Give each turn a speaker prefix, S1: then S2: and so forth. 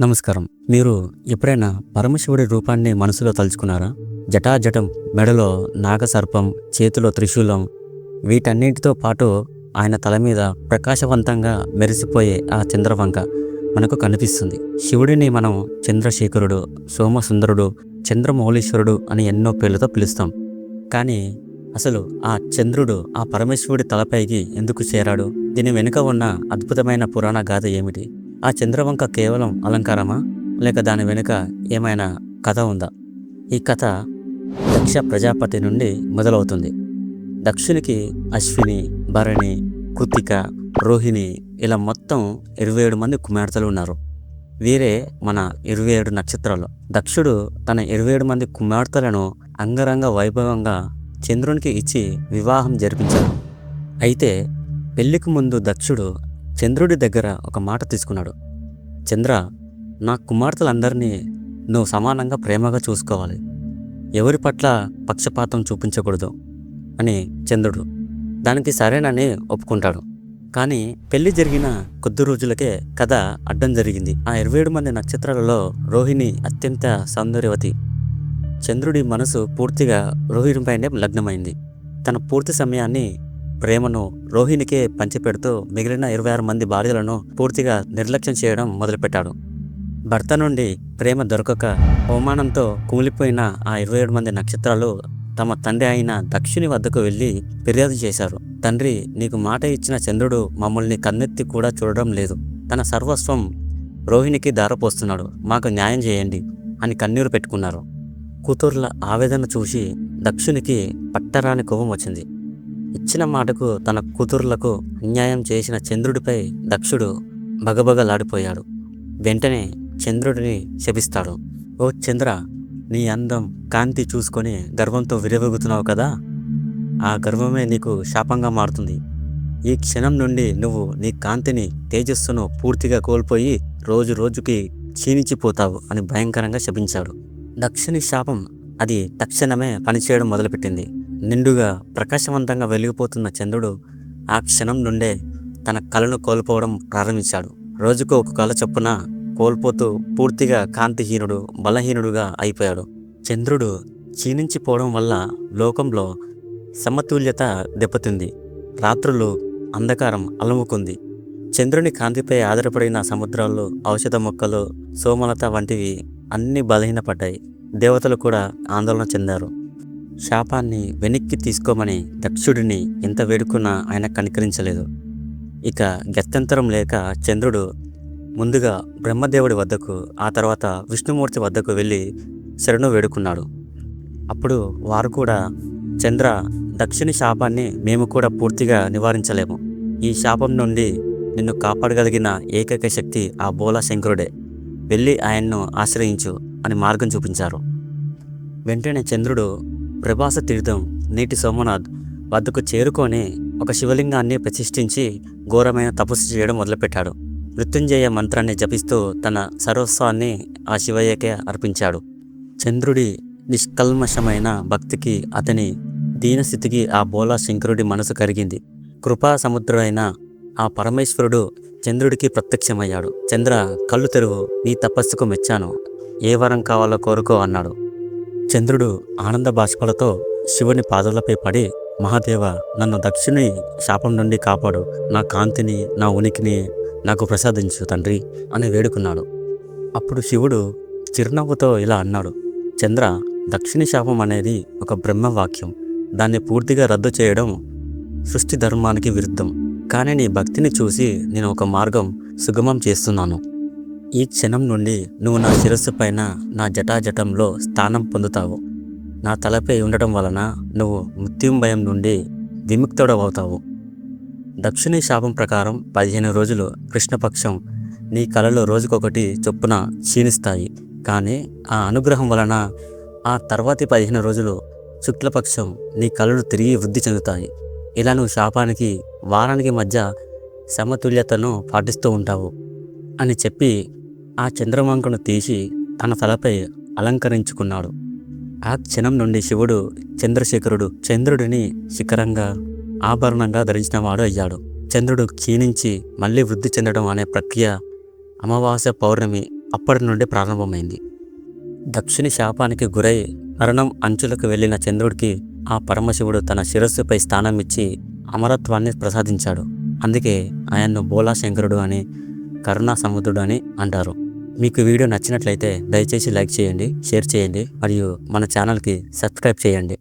S1: నమస్కారం. మీరు ఎప్పుడైనా పరమశివుడి రూపాన్ని మనసులో తలుచుకున్నారా? జటాజటం మెడలో నాగసర్పం చేతిలో త్రిశూలం వీటన్నిటితో పాటు ఆయన తల మీద ప్రకాశవంతంగా మెరిసిపోయే ఆ చంద్రవంక మనకు కనిపిస్తుంది. శివుడిని మనం చంద్రశేఖరుడు సోమసుందరుడు చంద్రమౌళీశ్వరుడు అని ఎన్నో పేర్లతో పిలుస్తాం. కానీ అసలు ఆ చంద్రుడు ఆ పరమేశ్వరుడి తలపైకి ఎందుకు చేరాడు? దీని వెనుక ఉన్న అద్భుతమైన పురాణ గాథ ఏమిటి? ఆ చంద్రవంక కేవలం అలంకారమా? లేక దాని వెనుక ఏమైనా కథ ఉందా? ఈ కథ దక్ష ప్రజాపతి నుండి మొదలవుతుంది. దక్షునికి అశ్విని భరణి కృతిక రోహిణి ఇలా మొత్తం ఇరవై ఏడు మంది కుమార్తెలు ఉన్నారు. వీరే మన ఇరవై ఏడు నక్షత్రాలు. దక్షుడు తన ఇరవై ఏడు మంది కుమార్తెలను అంగరంగ వైభవంగా చంద్రునికి ఇచ్చి వివాహం జరిపించాడు. అయితే పెళ్ళికి ముందు దక్షుడు చంద్రుడి దగ్గర ఒక మాట తీసుకున్నాడు. చంద్ర నా కుమార్తెలందరినీ నువ్వు సమానంగా ప్రేమగా చూసుకోవాలి. ఎవరి పట్ల పక్షపాతం చూపించకూడదు అని చంద్రుడు దానికి సరేనని ఒప్పుకుంటాడు. కానీ పెళ్ళి జరిగిన కొద్ది రోజులకే కథ అడ్డం జరిగింది. ఆ ఇరవై ఏడు మంది నక్షత్రాలలో రోహిణి అత్యంత సౌందర్యవతి. చంద్రుడి మనసు పూర్తిగా రోహిణిపైనే లగ్నమైంది. తన పూర్తి సమయాన్ని ప్రేమను రోహిణికే పంచిపెడుతూ మిగిలిన ఇరవై ఆరు మంది భార్యలను పూర్తిగా నిర్లక్ష్యం చేయడం మొదలుపెట్టాడు. భర్త నుండి ప్రేమ దొరకక అవమానంతో కూలిపోయిన ఆ ఇరవై ఏడు మంది నక్షత్రాలు తమ తండ్రి అయిన దక్షిణి వద్దకు వెళ్ళి ఫిర్యాదు చేశారు. తండ్రి నీకు మాట ఇచ్చిన చంద్రుడు మమ్మల్ని కన్నెత్తి కూడా చూడడం లేదు. తన సర్వస్వం రోహిణికి దారపోస్తున్నాడు. మాకు న్యాయం చేయండి అని కన్నీరు పెట్టుకున్నారు. కూతుర్ల ఆవేదన చూసి దక్షునికి పట్టరాని కోపం వచ్చింది. ఇచ్చిన మాటకు తన కూతుర్లకు అన్యాయం చేసిన చంద్రుడిపై దక్షుడు బగబగలాడిపోయాడు. వెంటనే చంద్రుడిని శపిస్తాడు. ఓ చంద్ర నీ అందం కాంతి చూసుకొని గర్వంతో విరవగుతున్నావు కదా? ఆ గర్వమే నీకు శాపంగా మారుతుంది. ఈ క్షణం నుండి నువ్వు నీ కాంతిని తేజస్సును పూర్తిగా కోల్పోయి రోజు రోజుకి క్షీణించిపోతావు అని భయంకరంగా శపించాడు. దక్షిణి శాపం అది తక్షణమే పనిచేయడం మొదలుపెట్టింది. నిండుగా ప్రకాశవంతంగా వెలిగిపోతున్న చంద్రుడు ఆ క్షణం నుండే తన కళను కోల్పోవడం ప్రారంభించాడు. రోజుకు ఒక కళ చొప్పున కోల్పోతూ పూర్తిగా కాంతిహీనుడు బలహీనుడుగా అయిపోయాడు. చంద్రుడు క్షీణించిపోవడం వల్ల లోకంలో సమతుల్యత దెబ్బతింది. రాత్రులు అంధకారం అలముకుంది. చంద్రుని కాంతిపై ఆధారపడిన సముద్రాలు ఔషధ మొక్కలు సోమలత వంటివి అన్నీ బలహీనపడ్డాయి. దేవతలు కూడా ఆందోళన చెందారు. శాపాన్ని వెనక్కి తీసుకోమని దక్షుడిని ఎంత వేడుకున్నా ఆయన కనికరించలేదు. ఇక గత్యంతరం లేక చంద్రుడు ముందుగా బ్రహ్మదేవుడి వద్దకు ఆ తర్వాత విష్ణుమూర్తి వద్దకు వెళ్ళి శరణు వేడుకున్నాడు. అప్పుడు వారు కూడా చంద్ర దక్షిణ శాపాన్ని మేము కూడా పూర్తిగా నివారించలేము. ఈ శాపం నుండి నిన్ను కాపాడగలిగిన ఏకైక శక్తి ఆ బోలా శంకరుడే. వెళ్ళి ఆయన్ను ఆశ్రయించు అని మార్గం చూపించారు. వెంటనే చంద్రుడు ప్రభాస తీర్థం నీటి సోమనాథ్ వద్దకు చేరుకొని ఒక శివలింగాన్ని ప్రతిష్ఠించి ఘోరమైన తపస్సు చేయడం మొదలుపెట్టాడు. మృత్యుంజయ మంత్రాన్ని జపిస్తూ తన సర్వస్వాన్ని ఆ శివయ్యకే అర్పించాడు. చంద్రుడి నిష్కల్మషమైన భక్తికి అతని దీనస్థితికి ఆ బోలా శంకరుడి మనసు కరిగింది. కృపా సముద్రుడైన ఆ పరమేశ్వరుడు చంద్రుడికి ప్రత్యక్షమయ్యాడు. చంద్ర కళ్ళు తెరువు. నీ తపస్సుకు మెచ్చాను. ఏ వరం కావాలో కోరుకో అన్నాడు. చంద్రుడు ఆనంద బాష్పాలతో శివుని పాదాలపై పడి మహాదేవ నన్ను దక్షిణి శాపం నుండి కాపాడు. నా కాంతిని నా ఉనికిని నాకు ప్రసాదించు తండ్రి అని వేడుకున్నాడు. అప్పుడు శివుడు చిరునవ్వుతో ఇలా అన్నాడు చంద్ర దక్షిణి శాపం అనేది ఒక బ్రహ్మవాక్యం దాన్ని పూర్తిగా రద్దు చేయడం సృష్టి ధర్మానికి విరుద్ధం. కానీ నీ భక్తిని చూసి నేను ఒక మార్గం సుగమం చేస్తున్నాను. ఈ క్షణం నుండి నువ్వు నా శిరస్సు పైన నా జటాజటంలో స్థానం పొందుతావు. నా తలపై ఉండటం వలన నువ్వు మృత్యుంభయం నుండి విముక్తుడవవుతావు దక్షిణీ శాపం ప్రకారం పదిహేను రోజులు కృష్ణపక్షం నీ కలలో రోజుకొకటి చొప్పున క్షీణిస్తాయి. కానీ ఆ అనుగ్రహం వలన ఆ తర్వాతి పదిహేను రోజులు శుక్లపక్షం నీ కళలు తిరిగి వృద్ధి చెందుతాయి. ఇలా నువ్వు శాపానికి వారానికి మధ్య సమతుల్యతను పాటిస్తూ ఉంటావు అని చెప్పి ఆ చంద్రవంకను తీసి తన తలపై అలంకరించుకున్నాడు. ఆ క్షణం నుండి శివుడు చంద్రశేఖరుడు చంద్రుడిని శిఖరంగా ఆభరణంగా ధరించినవాడు అయ్యాడు. చంద్రుడు క్షీణించి మళ్ళీ వృద్ధి చెందడం అనే ప్రక్రియ అమావాస్య పౌర్ణమి అప్పటి నుండి ప్రారంభమైంది. దక్షిణ శాపానికి గురై మరణం అంచులకు వెళ్ళిన చంద్రుడికి ఆ పరమశివుడు తన శిరస్సుపై స్థానం ఇచ్చి అమరత్వాన్ని ప్రసాదించాడు. అందుకే ఆయన్ను బోలాశంకరుడు అని కరుణా సముద్రుడు అని అంటారు. మీకు వీడియో నచ్చినట్లయితే దయచేసి లైక్ చేయండి షేర్ చేయండి మరియు మన ఛానల్కి సబ్స్క్రైబ్ చేయండి.